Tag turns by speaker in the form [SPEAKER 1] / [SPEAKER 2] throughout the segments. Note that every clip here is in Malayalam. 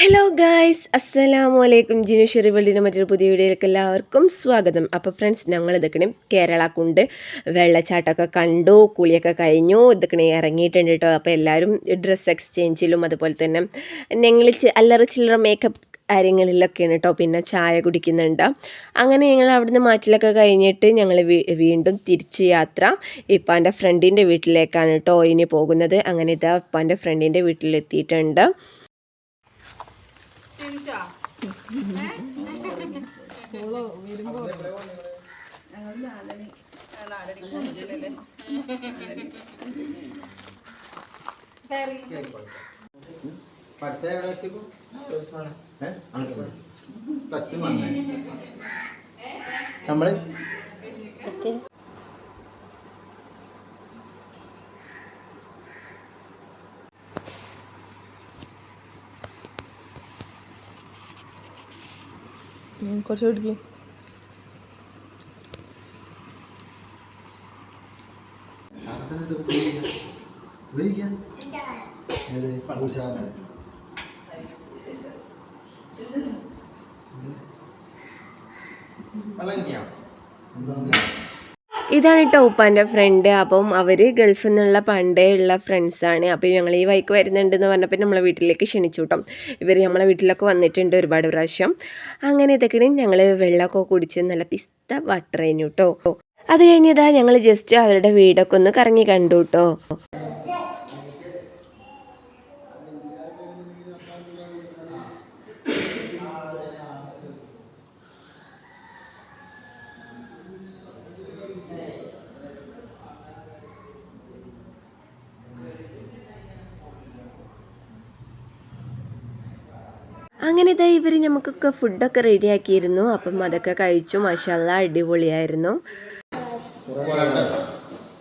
[SPEAKER 1] ഹലോ ഗായ്സ് അസ്സലാമു അലൈക്കും ജിനുഷറി വെള്ളിന്റെ മറ്റൊരു പുതിയ വീഡിയോയിലേക്ക് എല്ലാവർക്കും സ്വാഗതം. അപ്പോൾ ഫ്രണ്ട്സ് ഞങ്ങൾ ഇതൊക്കെ കേരള കുണ്ട് വെള്ളച്ചാട്ടമൊക്കെ കണ്ടു കുളിയൊക്കെ കഴിഞ്ഞു ഇതൊക്കെ ഇറങ്ങിയിട്ടുണ്ട് കേട്ടോ അപ്പോൾ എല്ലാവരും ഡ്രസ്സ് എക്സ്ചേഞ്ചിലും അതുപോലെ തന്നെ ഞങ്ങൾ അല്ലറ ചില്ലറ മേക്കപ്പ് കാര്യങ്ങളിലൊക്കെയാണ് കേട്ടോ പിന്നെ ചായ കുടിക്കുന്നുണ്ട്. അങ്ങനെ ഞങ്ങൾ അവിടുന്ന് മാറ്റിലൊക്കെ കഴിഞ്ഞിട്ട് ഞങ്ങൾ വീണ്ടും തിരിച്ച് യാത്ര. ഇപ്പാന്റെ ഫ്രണ്ടിന്റെ വീട്ടിലേക്കാണ് കേട്ടോ ഇനി പോകുന്നത്. അങ്ങനെ ഇതാ ഇപ്പാന്റെ ഫ്രണ്ടിന്റെ വീട്ടിലെത്തിയിട്ടുണ്ട്.
[SPEAKER 2] ക്ഷീണിച്ചോ
[SPEAKER 3] പഠിത്തം എവിടെ എത്തിക്കും ഏ? അങ്ങോട്ട് പോയി. Plus one. നമ്മൾ?
[SPEAKER 1] കുറച്ച്.
[SPEAKER 3] ഇത്? വെള്ളം കിട്ടിയോ?
[SPEAKER 1] ഇതാണ് കേട്ടോ ഉപ്പാന്റെ ഫ്രണ്ട് അപ്പം അവർ ഗൾഫിൽ നിന്നുള്ള പണ്ടേ ഉള്ള ഫ്രണ്ട്സാണ് അപ്പോൾ ഞങ്ങൾ ഈ വൈക്ക് വരുന്നുണ്ടെന്ന് പറഞ്ഞപ്പോൾ നമ്മളെ വീട്ടിലേക്ക് ക്ഷണിച്ചു കേട്ടോ ഇവർ നമ്മളെ വീട്ടിലൊക്കെ വന്നിട്ടുണ്ട് ഒരുപാട് പ്രാവശ്യം. അങ്ങനെ ഇതൊക്കെയാണ് ഞങ്ങൾ വെള്ളമൊക്കെ കുടിച്ച് നല്ല പിസ്ത വാട്ടർ കഴിഞ്ഞു കേട്ടോ അത് കഴിഞ്ഞതാ ഞങ്ങൾ ജസ്റ്റ് അവരുടെ വീടൊക്കെ ഒന്ന് കറങ്ങി കണ്ടു കേട്ടോ അങ്ങനെ ഇതാ ഇവർ നമുക്കൊക്കെ ഫുഡൊക്കെ റെഡിയാക്കിയിരുന്നു. അപ്പം അതൊക്കെ കഴിച്ചു. മഷാല അടിപൊളിയായിരുന്നു.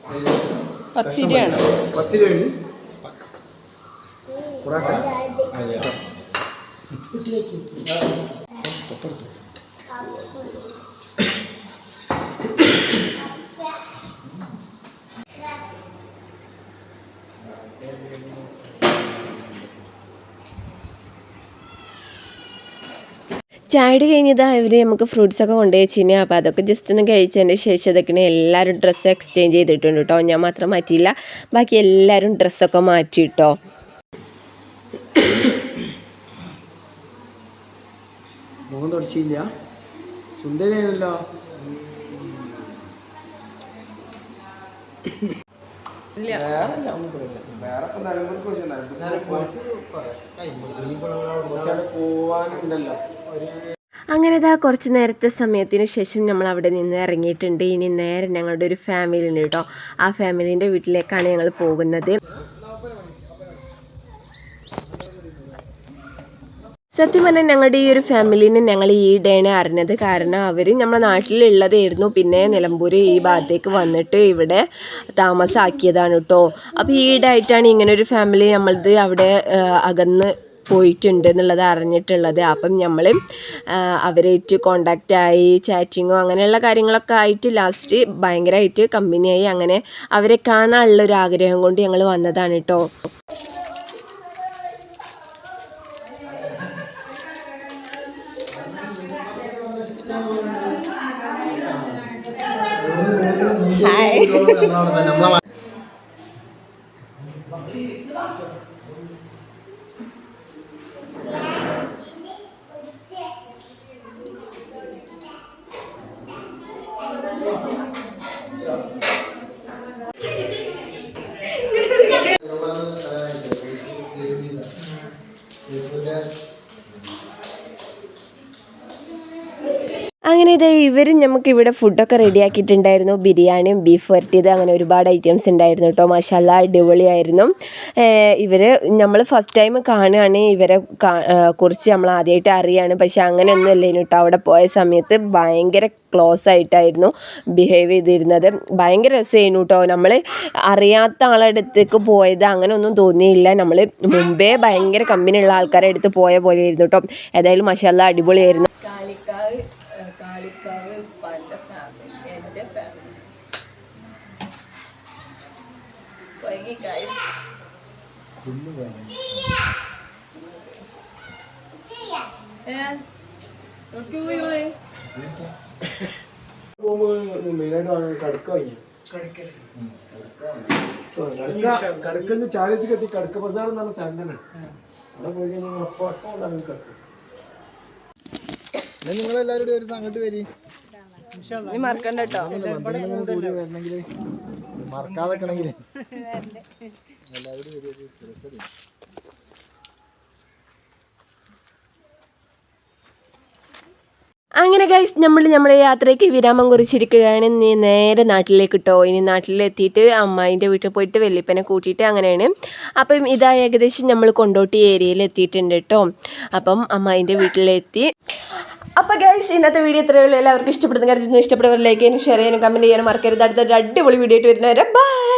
[SPEAKER 3] Thank
[SPEAKER 1] പത്തിരിയാണ്
[SPEAKER 3] അതെയോ?
[SPEAKER 1] കഴിഞ്ഞതാ ഇവർ നമുക്ക് ഫ്രൂട്ട്സ് ഒക്കെ കൊണ്ടുപോയി വെച്ചിന്. അപ്പോൾ അതൊക്കെ ജസ്റ്റ് ഒന്ന് കഴിച്ചതിന്റെ ശേഷം ഇതൊക്കെ എല്ലാവരും ഡ്രസ്സ് എക്സ്ചേഞ്ച് ചെയ്തിട്ടുണ്ട് കേട്ടോ ഞാൻ മാത്രം മാറ്റിയില്ല. ബാക്കി എല്ലാവരും ഡ്രസ്സൊക്കെ മാറ്റി കേട്ടോ
[SPEAKER 4] തുടച്ചില്ല വേറെ ഒന്നും പറയില്ല വേറെ ഇപ്പൊ നിലമ്പൂർക്ക് കുറച്ച് നിലമ്പൂർക്ക് കുറച്ചാണ് പോവാനുണ്ടല്ലോ ഒരു
[SPEAKER 1] അങ്ങനെ ഇതാ കുറച്ച് നേരത്തെ സമയത്തിന് ശേഷം നമ്മൾ അവിടെ നിന്ന് ഇറങ്ങിയിട്ടുണ്ട്. ഇനി നേരെ ഞങ്ങളുടെ ഒരു ഫാമിലി ഉണ്ട് കേട്ടോ ആ ഫാമിലിന്റെ വീട്ടിലേക്കാണ് ഞങ്ങൾ പോകുന്നത്. സത്യം പറഞ്ഞാൽ ഞങ്ങളുടെ ഈ ഒരു ഫാമിലിനെ ഞങ്ങൾ ഈ ഡേനെ അറിഞ്ഞത് കാരണം അവർ നമ്മുടെ നാട്ടിലുള്ളതായിരുന്നു. പിന്നെ നിലമ്പൂർ ഈ ഭാഗത്തേക്ക് വന്നിട്ട് ഇവിടെ താമസമാക്കിയതാണ് കേട്ടോ അപ്പോൾ ഈടായിട്ടാണ് ഇങ്ങനെ ഒരു ഫാമിലി നമ്മളത് അവിടെ അകന്ന് പോയിട്ടുണ്ട് എന്നുള്ളത് അറിഞ്ഞിട്ടുള്ളത്. അപ്പം നമ്മൾ അവരായിട്ട് കോണ്ടാക്റ്റ് ആയി ചാറ്റിങ്ങോ അങ്ങനെയുള്ള കാര്യങ്ങളൊക്കെ ആയിട്ട് ലാസ്റ്റ് ഭയങ്കരമായിട്ട് കമ്പനിയായി അങ്ങനെ അവരെ കാണാനുള്ള ഒരു ആഗ്രഹം കൊണ്ട് ഞങ്ങൾ വന്നതാണ് കേട്ടോ
[SPEAKER 3] നമ്മളെ
[SPEAKER 1] അങ്ങനെ ഇത് ഇവർ നമുക്ക് ഇവിടെ ഫുഡൊക്കെ റെഡിയാക്കിയിട്ടുണ്ടായിരുന്നു ബിരിയാണിയും ബീഫ് വരട്ടിയത് അങ്ങനെ ഒരുപാട് ഐറ്റംസ് ഉണ്ടായിരുന്നു കേട്ടോ മസാല അടിപൊളിയായിരുന്നു. ഇവർ നമ്മൾ ഫസ്റ്റ് ടൈം കാണുകയാണ് ഇവരെ കുറിച്ച് നമ്മൾ ആദ്യമായിട്ട് അറിയാണ്. പക്ഷെ അങ്ങനെയൊന്നും അല്ലേനു കേട്ടോ അവിടെ പോയ സമയത്ത് ഭയങ്കര ക്ലോസ് ആയിട്ടായിരുന്നു ബിഹേവ് ചെയ്തിരുന്നത്. ഭയങ്കര രസമായിരുന്നു കേട്ടോ നമ്മൾ അറിയാത്ത ആളുടെ അടുത്തേക്ക് പോയത് അങ്ങനെ ഒന്നും തോന്നിയില്ല. നമ്മൾ മുമ്പേ ഭയങ്കര കമ്പനിയുള്ള ആൾക്കാരെ അടുത്ത് പോയ പോലെ ആയിരുന്നു കേട്ടോ ഏതായാലും മസാല അടിപൊളിയായിരുന്നു കാളിക്കാവ് കാളിക്കാവ് ഉപ്പാന്റെ ഫാമിലി എന്റെ ഫാമിലി
[SPEAKER 5] കടക്കന്ന് ചാലിയത്തേക്ക് എത്തി കടക്ക ബസാർ അവിടെ പോയി കഴിഞ്ഞാൽ അപ്പം അപ്പം ഉണ്ടാകും കടക്ക നിങ്ങളെല്ലാവരും ഒരു സംഘട്ട് വരി.
[SPEAKER 1] നീ മറക്കണ്ട കേട്ടോ. അങ്ങനെ ഗൈസ് നമ്മൾ നമ്മുടെ യാത്രയ്ക്ക് വിരാമം കുറിച്ചിരിക്കുകയാണ്. ഇനി നേരെ നാട്ടിലേക്ക് കിട്ടോ ഇനി നാട്ടിലെത്തിയിട്ട് അമ്മായിന്റെ വീട്ടിൽ പോയിട്ട് വെല്ലിപ്പനെ കൂട്ടിയിട്ട് അങ്ങനെയാണ്. അപ്പം ഇതാ ഏകദേശം നമ്മൾ കൊണ്ടോട്ടി ഏരിയയിൽ എത്തിയിട്ടുണ്ട് കേട്ടോ അപ്പം അമ്മായിന്റെ വീട്ടിലെത്തി. അപ്പോൾ ഗൈസ് ഇന്നത്തെ വീഡിയോ ഇത്രയേ ഉള്ളൂ. എല്ലാവർക്കും ഇഷ്ടപ്പെടുന്ന കരുതുന്നു ചെയ്യാനും ഷെയർ ചെയ്യാനും കമന്റ് ചെയ്യാനും മറക്കരുത്. അടുത്ത അടിപൊളി വീഡിയോ ആയിട്ട് വരുന്നവരെ ബൈ